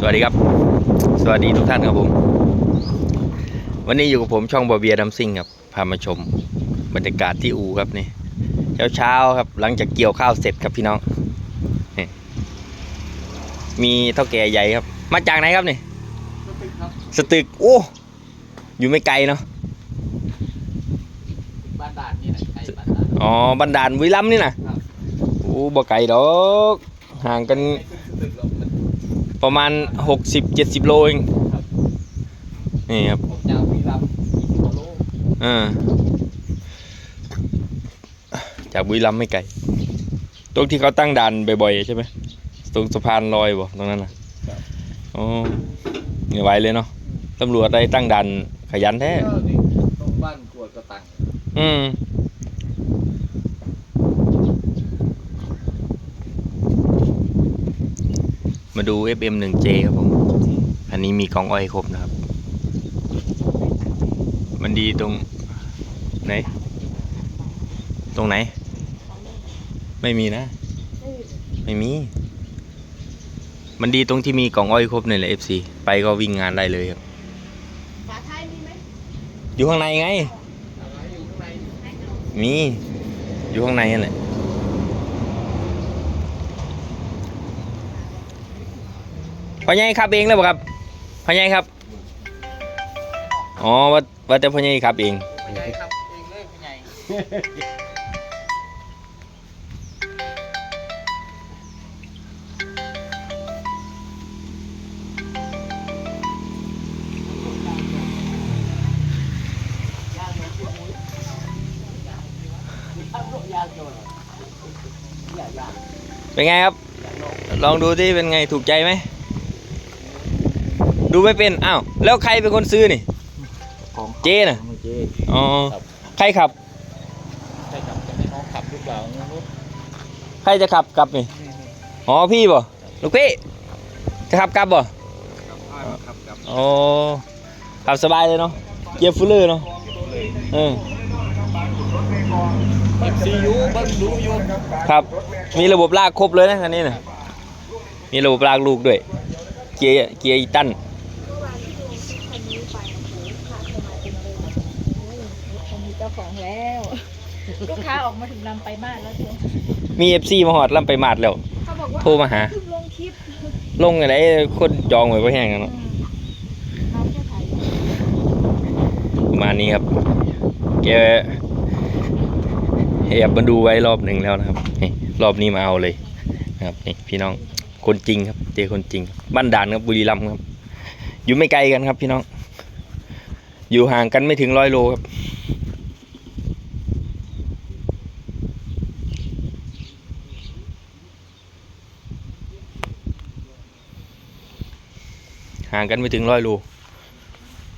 สวัสดีครับ สวัสดีทุกท่านครับผม วันนี้อยู่กับผมช่องบอเบียดัมซิงครับ พามาชมบรรยากาศที่อูครับนี่ เช้าเช้าๆครับ หลังจากเกี่ยวข้าวเสร็จครับพี่น้องนี่มีเท่าแก่ใหญ่ครับ มาจากไหนครับนี่ สตึกโอ้ อยู่ไม่ไกลเนาะบ้านด่านนี่แหละใกล้บ้านด่านอ๋อบันดาลวิลัมย์นี่นะครับโอ้บ่ไกลดอก ห่างกันตึกลงมัน ประมาณหกสิบเจ็ดสิบโลเองนี่ครับผมยาววีรัมยี่สิบกว่าโลอ่าจากบุรีรัมย์ไม่ไกลตรงที่เขาตั้งด่านบ่อยๆใช่ไหมตรงสะพานลอยบ่ตรงนั้นน่ะอ๋อเนี่ยไวเลยเนาะตำรวจได้ตั้งด่านขยันแท้ก็นี่ตรงบ้านกวดกระตังอืม มาดู FM1J ครับผม อันนี้มีกองอ้อยครบนะครับ มันดีตรงไหน ตรงไหน ไม่มีนะ ไม่มี มันดีตรงที่มีกล่องอ้อยครบนี่แหละ FC ไปก็วิ่งงานได้เลยครับ ฝาท้ายมีไหมอยู่ข้างในไงอะไรอยู่ข้างในมี อยู่ข้างในนั่นแหละ พ่อใหญ่ขับเองเลยป่ครับพ่อใหญ่ครับอ๋อว่าว่าแต่พ่อใหญ่ขับเองพี่ใหญ่ครับเองเลยพี่ใหญ่เป็นไงครับ ลองดูที่เป็นไงถูกใจไหม ดูไม่เป็นอ้าวแล้วใครเป็นคนซื้อนี่ ของเจ๊น่ะเจ๊อ๋อครับใครขับ ใช่ครับจะให้น้องขับหรือเปล่าไม่รู้ใครจะขับกลับนี่อ๋อพี่บ่ลูกพี่จะขับกลับบ่ขับกลับอ๋อขับสบายเลยเนาะเกียร์ฟูลเลอร์เนาะเออเอฟซียูเบิ้งดูอยู่ครับ มีระบบลากครบเลยนะคันนี้นะมีระบบลากลูกด้วย เกียร์เกียร์อีตันเมื่อวานที่ดูคันนี้ไปโอ้โหพาเข้ามาเป็นอะไรนะโอ้ยคันนี้เจ้าของแล้ว ลูกค้าออกมาถึงลำไปมากแล้วเชียวมีเอฟซีมาหอดล่ำไปมาดแล้ว เขาบอกว่าโทรมาหา เพิ่งลงคลิปลงอะไรคนจองไว้ก็แห้งกันเนาะน้องแค่ถ่ายประมาณนี้ครับ แกแอบมาดูไว้รอบหนึ่งแล้วนะครับนี่รอบนี้มาเอาเลยนะครับนี่พี่น้องคนจริงครับเจอคนจริงบ้านด่านครับบุรีรัมย์ครับ อยู่ไม่ไกลกันครับ พี่น้อง อยู่ห่างกันไม่ถึงร้อยโลครับ ห่างกันไม่ถึงร้อยโล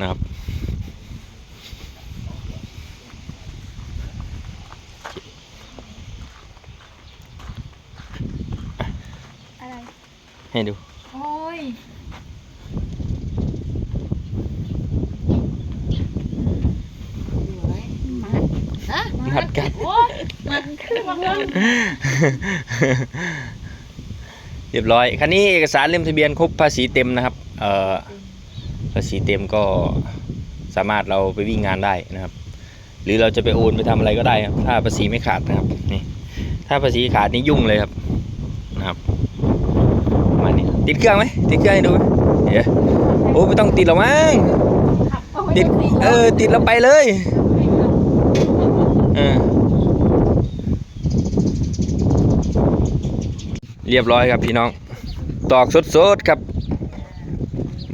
นะครับอะไร ให้ดู โอ้ยมันฮะนัดกัน โอ้ยมันขึ้นเรื่องเรียบร้อย คันนี้เอกสารเล่มทะเบียนครบภาษีเต็มนะครับ เอ่อภาษีเต็มก็สามารถเราไปวิ่งงานได้นะครับ หรือเราจะไปโอนไปทำอะไรก็ได้ครับ ถ้าภาษีไม่ขาดนะครับนี่ถ้าภาษีขาดนี่ยุ่งเลยครับนะครับมานี้ติดเครื่องไหมติดเครื่องให้ดูเดี๋ยวโอ้ไม่ต้องติดหรอกมั้งติดเออติดแล้วไปเลยเออเรียบร้อยครับพี่น้องตอกสดๆครับ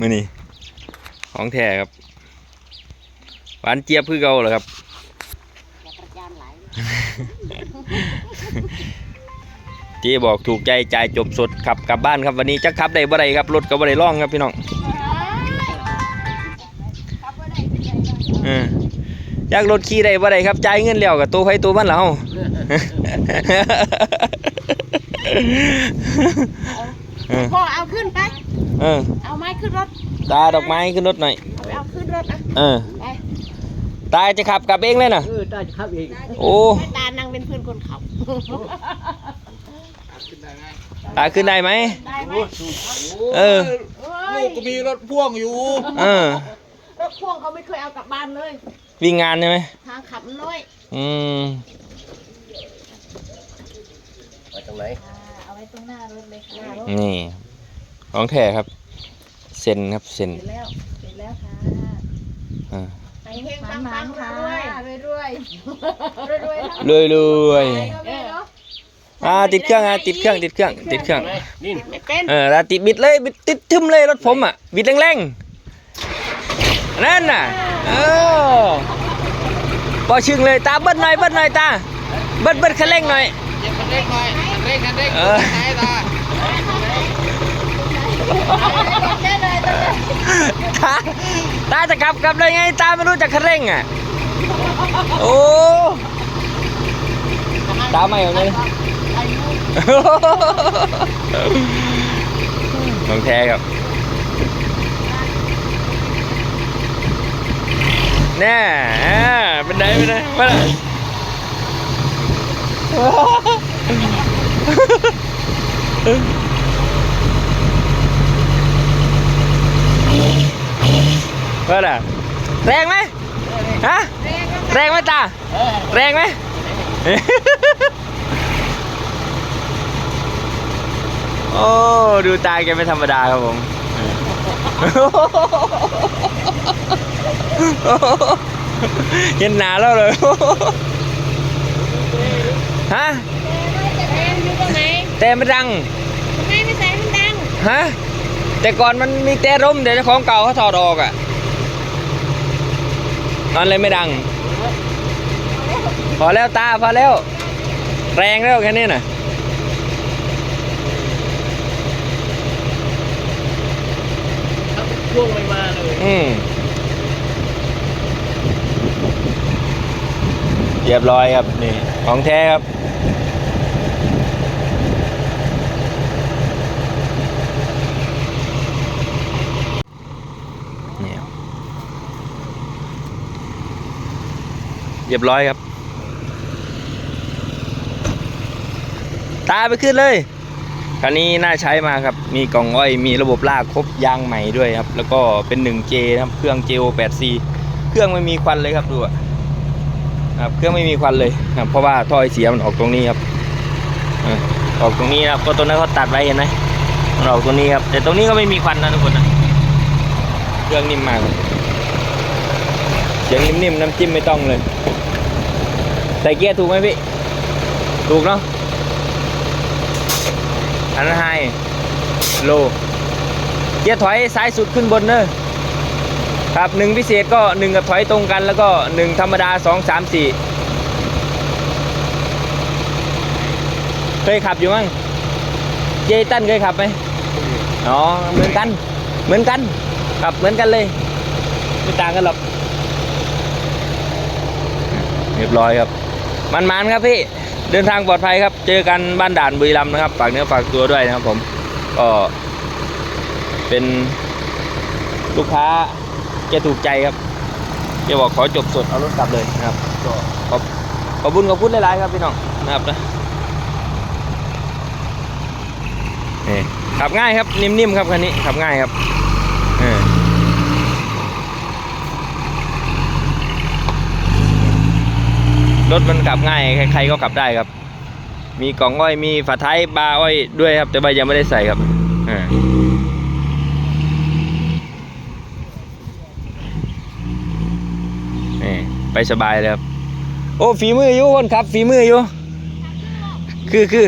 มือนี่ของแท้ครับหวานเจี๊ยบคือเก่าเหรอครับเจ๊บอกถูกใจจ่ายจบสดขับกลับบ้านครับวันนี้จะขับได้บ่ได้ครับรถก็บ่ได้ร่องครับพี่น้องขับไว้ได้เป็นไงบ้างเอออยากรถขี่ได้บ่ได้ครับจ่ายเงินแล้วกับตัวไฟตัวมันแล้ว เออ พ่อเอาขึ้นไป เออ เอาไม้ขึ้นรถ ตาดอกไม้ขึ้นรถหน่อย เอาไปเอาขึ้นรถนะเออ ไปตาจะขับกลับเองเลยนะ เออได้ครับเองโอ้ ให้ตานั่งเป็นเพื่อนคนขับขึ้นได้ไงตาขึ้นได้ไหม ได้ไหมเออ เออลูกก็มีรถพ่วงอยู่ เออ รถพ่วงเขาไม่เคยเอากลับบ้านเลย วิ่งงานใช่ไหม ทางขับมันน้อยอืม ไปตรงไหนอ่าเอาไว้ ตรงหน้ารถเลยค่ะนี่ ของแท้ครับ เซ็นครับเซ็นเสร็จแล้ว เสร็จแล้วค่ะอ่าไปเฮงปังปังค่ะรวยรวยรวยรวยรวยรวยเออเนาะอ่าติดเครื่องอะติดเครื่องติดเครื่องติดเครื่องนี่ไม่เป็นเออแล้วติดบิดเลยบิดติดทึมเลยรถผมอะบิดแรงๆนั่นน่ะเออพอชึงเลยตาเบิ้ลหน่อยเบิ้ลหน่อยตาเบิ้ลเบิ้ลคันเร่งหน่อยเจ็บคันเร่งหน่อยคันเร่งคันเร่งเออไหนตายตาตาตาจะกลับกลับเลยไงตาไม่รู้จักคันเร่งอะ โอ้ตาไม่เอเลยของแท้ครับแน่อ่าเป็นไงเป็นไงมาละ ว่าล่ะแรงไหมฮะแรงไหมตาแรงไหมโอ้ดูตาแกไม่ธรรมดาครับผมเห็นหนาแล้วเลยฮะ แอนอยู่ตรงไหน แต่ไม่ดังทำไมไม่ใส่มันดังฮะแต่ก่อนมันมีแต่ร่มเดี๋ยวเจ้าของเก่าเขาถอดออกอะนั่นเลยไม่ดัง พอแล้วตาพอแล้ว แรงแล้วแค่นี้น่ะพ่วงไม่มาเลยอืมเรียบร้อยครับนี่ของแท้ครับ นี่ครับ เรียบร้อยครับ ตาไปขึ้นเลย คันนี้น่าใช้มากครับ มีกล่องอ้อย มีระบบลากครบยางใหม่ด้วยครับ แล้วก็เป็น 1J นะครับ เครื่อง JO 8C เครื่องไม่มีควันเลยครับดูอะครับ เครื่องไม่มีควันเลยครับ เพราะว่าท่อไอเสียมันออกตรงนี้ครับออกตรงนี้ครับ ก็ตรงนั้นเขาตัดไว้เห็นไหมมันออกตรงนี้ครับ แต่ตรงนี้ก็ไม่มีควันนะทุกคนนะ เครื่องนิ่มมาก ครับเสียงนิ่มๆน้ำจิ้มไม่ต้องเลยใส่เกียร์ถูกไหมพี่ ถูกเนาะอันนั้นไฮโล เกียร์ถอยซ้ายสุดขึ้นบนเนอะครับหนึ่งพิเศษก็หนึ่งกับถอยตรงกันแล้วก็หนึ่งธรรมดาสองสามสี่เคยขับอยู่มั้งเจตันเคยขับไหมอ๋อเหมือนกัน เหมือนกันขับเหมือนกันเลย ไม่ต่างกันหรอก เรียบร้อยครับ มันๆครับพี่ เดินทางปลอดภัยครับ เจอกันบ้านด่านบุรีรัมย์นะครับ ฝากเนื้อฝากตัวด้วยนะครับ ผม ก็เป็นลูกค้าแกถูกใจครับแกบอกขอจบสดเอารถกลับเลยนะครับก็ขอบขอบคุญขอบคุณหลายๆครับพี่น้องนะครับนะนี่ขับง่ายครับนิ่มๆครับคันนี้ขับง่ายครับเออ รถมันขับง่ายใครๆก็ขับได้ครับ มีกล่องอ้อยมีฝาท้ายบาอ้อยด้วยครับ แต่ว่ายังไม่ได้ใส่ครับอ่านี่ไปสบายเลยครับ โอ้ฝีมืออยู่คนครับฝีมืออยู่ คือคือ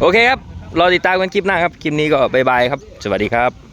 โอเคครับ รอติดตามกันคลิปหน้าครับ คลิปนี้ก็บายบายครับ สวัสดีครับ